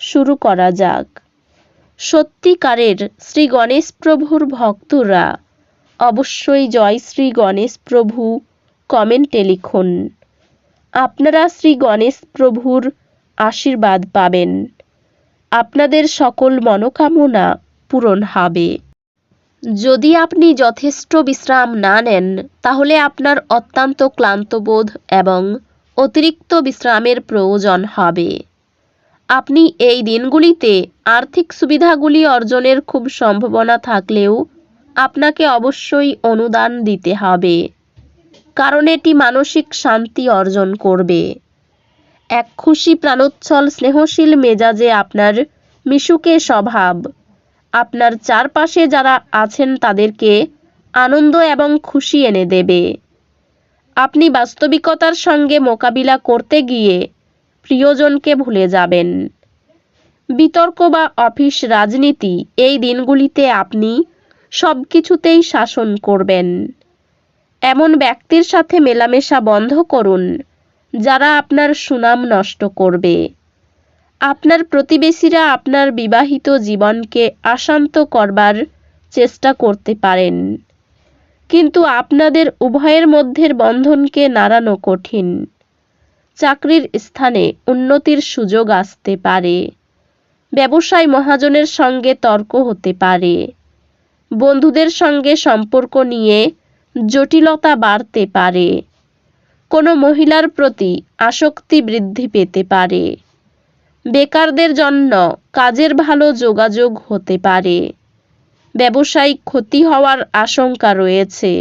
শুরু করা যাক। সত্যিকারের শ্রী গণেশ প্রভুর ভক্তরা অবশ্যই জয় শ্রী গণেশ প্রভু কমেন্টে লিখুন। আপনারা শ্রী গণেশ প্রভুর আশীর্বাদ পাবেন। আপনাদের সকল মনোকামনা পূরণ হবে। যদি আপনি যথেষ্ট বিশ্রাম না নেন, তাহলে আপনার অত্যন্ত ক্লান্তবোধ এবং অতিরিক্ত বিশ্রামের প্রয়োজন হবে। আপনি এই দিনগুলিতে আর্থিক সুবিধাগুলি অর্জনের খুব সম্ভাবনা থাকলেও আপনাকে অবশ্যই অনুদান দিতে হবে, কারণ এটি মানসিক শান্তি অর্জন করবে। এক খুশি প্রাণোচ্ছল স্নেহশীল মেজাজে আপনার মিশুকে স্বভাব, আপনার চারপাশে যারা আছেন তাদেরকে আনন্দ এবং খুশি এনে দেবে। আপনি বাস্তবিকতার সঙ্গে মোকাবিলা করতে গিয়ে প্রিয়জনকে ভুলে যাবেন। বিতর্ক বা অফিস রাজনীতি এই দিনগুলিতে আপনি সব কিছুতেই শাসন করবেন। এমন ব্যক্তির সাথে মেলামেশা বন্ধ করুন, যারা আপনার সুনাম নষ্ট করবে। আপনার প্রতিবেশীরা আপনার বিবাহিত জীবনকে আশান্ত করবার চেষ্টা করতে পারেন। কিন্তু আপনাদের উভয়ের মধ্যের বন্ধনকে নাড়ানো কঠিন। চাকরির স্থানে উন্নতির সুযোগ আসতে পারে। ব্যবসায় মহাজনের সঙ্গে তর্ক হতে পারে। বন্ধুদের সঙ্গে সম্পর্ক নিয়ে জটিলতা বাড়তে পারে। কোনো মহিলার প্রতি আসক্তি বৃদ্ধি পেতে পারে। বেকারদের জন্য কাজের ভালো যোগাযোগ হতে পারে। ব্যবসায়িক ক্ষতি হওয়ার আশঙ্কা রয়েছে।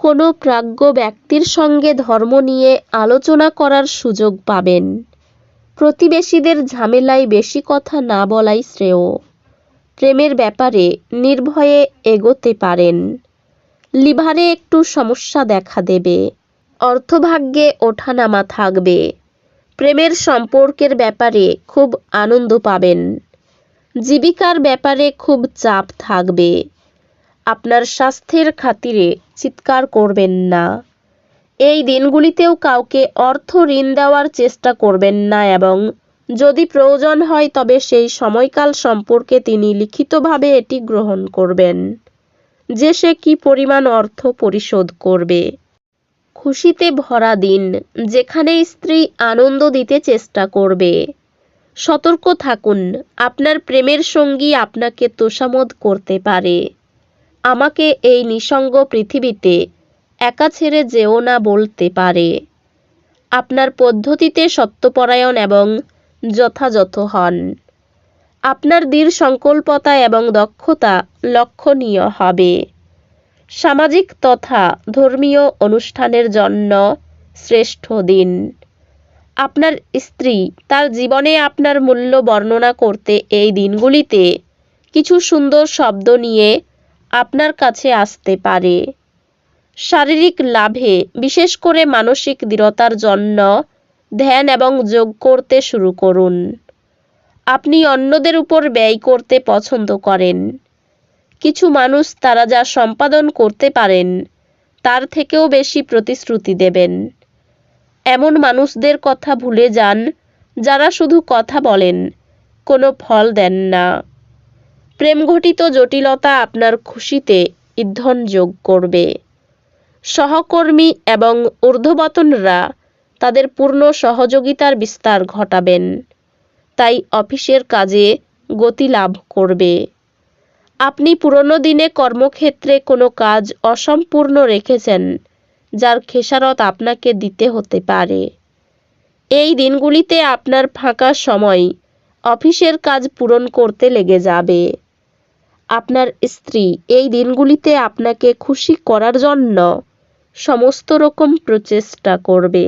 কোনো প্রাজ্ঞ ব্যক্তির সঙ্গে ধর্ম নিয়ে আলোচনা করার সুযোগ পাবেন। প্রতিবেশীদের ঝামেলায় বেশি কথা না বলাই শ্রেয়। প্রেমের ব্যাপারে নির্ভয়ে এগোতে পারেন। লিভারে একটু সমস্যা দেখা দেবে। অর্থভাগ্যে ওঠানামা থাকবে। প্রেমের সম্পর্কের ব্যাপারে খুব আনন্দ পাবেন। জীবিকার ব্যাপারে খুব চাপ থাকবে। আপনার স্বাস্থ্যের খাতিরে চিৎকার করবেন না। এই দিনগুলিতেও কাউকে অর্থ ঋণ দেওয়ার চেষ্টা করবেন না এবং যদি প্রয়োজন হয় তবে সেই সময়কাল সম্পর্কে তিনি লিখিতভাবে এটি গ্রহণ করবেন, যে সে কি পরিমাণ অর্থ পরিশোধ করবে। খুশিতে ভরা দিন, যেখানে স্ত্রী আনন্দ দিতে চেষ্টা করবে। সতর্ক থাকুন, আপনার প্রেমের সঙ্গী আপনাকে তোষামোদ করতে পারে। আমাকে এই নিসঙ্গ পৃথিবীতে একা ছেড়ে যেও না বলতে পারে। আপনার পদ্ধতিতে সত্যপরায়ণ এবং যথাযথ হন। আপনার দৃঢ় সংকল্পতা এবং দক্ষতা লক্ষণীয় হবে। সামাজিক তথা ধর্মীয় অনুষ্ঠানের জন্য শ্রেষ্ঠ দিন। আপনার স্ত্রী তার জীবনে আপনার মূল্য বর্ণনা করতে এই দিনগুলিতে কিছু সুন্দর শব্দ নিয়ে আপনার কাছে আসতে পারে। শারীরিক লাভে, বিশেষ করে মানসিক দৃঢ়তার জন্য ধ্যান এবং যোগ করতে শুরু করুন। আপনি অন্যদের উপর ব্যয় করতে পছন্দ করেন। কিছু মানুষ তারা যা সম্পাদন করতে পারেন, তার থেকেও বেশি প্রতিশ্রুতি দেবেন। এমন মানুষদের কথা ভুলে যান, যারা শুধু কথা বলেন, কোনো ফল দেন না। প্রেমঘটিত জটিলতা আপনার খুশিতে ইন্ধন যোগ করবে। সহকর্মী এবং ঊর্ধ্ববতনরা তাদের পূর্ণ সহযোগিতার বিস্তার ঘটাবেন। তাই অফিসের কাজে গতি লাভ করবে। আপনি পুরনো দিনে কর্মক্ষেত্রে কোনো কাজ অসম্পূর্ণ রেখেছেন, যার খেসারত আপনাকে দিতে হতে পারে। এই দিনগুলিতে আপনার ফাঁকা সময় অফিসের কাজ পূরণ করতে লেগে যাবে। আপনার স্ত্রী এই দিনগুলিতে আপনাকে খুশি করার জন্য সমস্ত রকম প্রচেষ্টা করবে।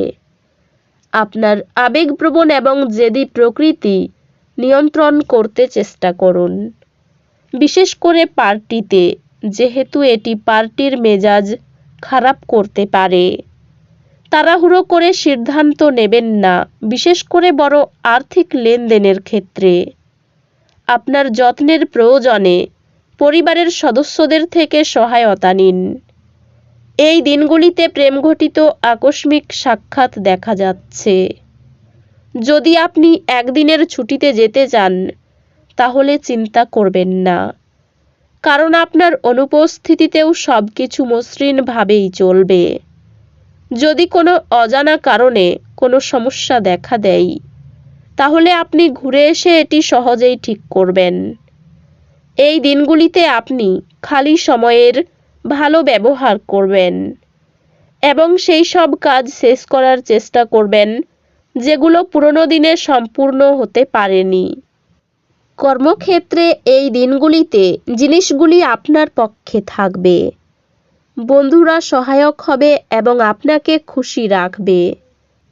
আপনার আবেগপ্রবণ এবং জেদি প্রকৃতি নিয়ন্ত্রণ করতে চেষ্টা করুন। বিশেষ করে পার্টিতে, যেহেতু এটি পার্টির মেজাজ খারাপ করতে পারে। তাড়াহুড়ো করে সিদ্ধান্ত নেবেন না, বিশেষ করে বড় আর্থিক লেনদেনের ক্ষেত্রে। আপনার যত্নের প্রয়োজনে পরিবারের সদস্যদের থেকে সহায়তা নিন। এই দিনগুলিতে প্রেমঘটিত আকস্মিক সাক্ষাৎ দেখা যাচ্ছে। যদি আপনি একদিনের ছুটিতে যেতে চান, তাহলে চিন্তা করবেন না। কারণ আপনার অনুপস্থিতিতেও সব কিছু মসৃণভাবেই চলবে। যদি কোনো অজানা কারণে কোনো সমস্যা দেখা দেয়, তাহলে আপনি ঘুরে এসে এটি সহজেই ঠিক করবেন। এই দিনগুলিতে আপনি খালি সময়ের ভালো ব্যবহার করবেন এবং সেই সব কাজ শেষ করার চেষ্টা করবেন, যেগুলো পুরনো দিনে সম্পূর্ণ হতে পারেনি। কর্মক্ষেত্রে এই দিনগুলিতে জিনিসগুলি আপনার পক্ষে থাকবে। বন্ধুরা সহায়ক হবে এবং আপনাকে খুশি রাখবে।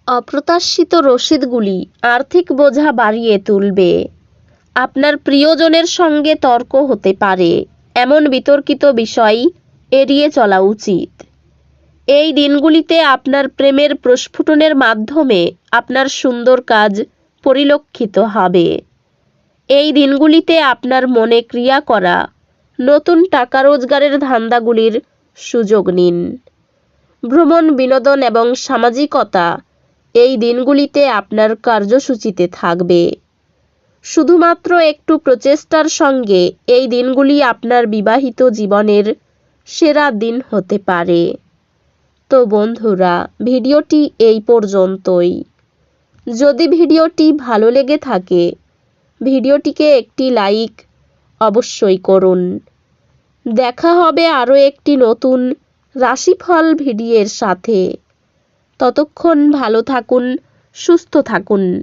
অপ্রত্যাশিত রসিদগুলি আর্থিক বোঝা বাড়িয়ে তুলবে। আপনার প্রিয়জনের সঙ্গে তর্ক হতে পারে। এমন বিতর্কিত বিষয় এড়িয়ে চলা উচিত। এই দিনগুলিতে আপনার প্রেমের প্রস্ফুটনের মাধ্যমে আপনার সুন্দর কাজ পরিলক্ষিত হবে। এই দিনগুলিতে আপনার মনে ক্রিয়া করা, নতুন টাকা রোজগারের ধান্দাগুলির সুযোগ নিন। ভ্রমণ, বিনোদন এবং সামাজিকতা এই দিনগুলিতে আপনার কার্যসূচিতে থাকবে। শুধুমাত্র একটু প্রচেষ্টার সঙ্গে এই দিনগুলি আপনার বিবাহিত জীবনের সেরা দিন হতে পারে। তো বন্ধুরা, ভিডিওটি এই পর্যন্তই। যদি ভিডিওটি ভালো লেগে থাকে, ভিডিওটিকে একটি লাইক অবশ্যই করুন। দেখা হবে আরও একটি নতুন রাশিফল ভিডিওর সাথে। ততক্ষণ ভালো থাকুন, সুস্থ থাকুন।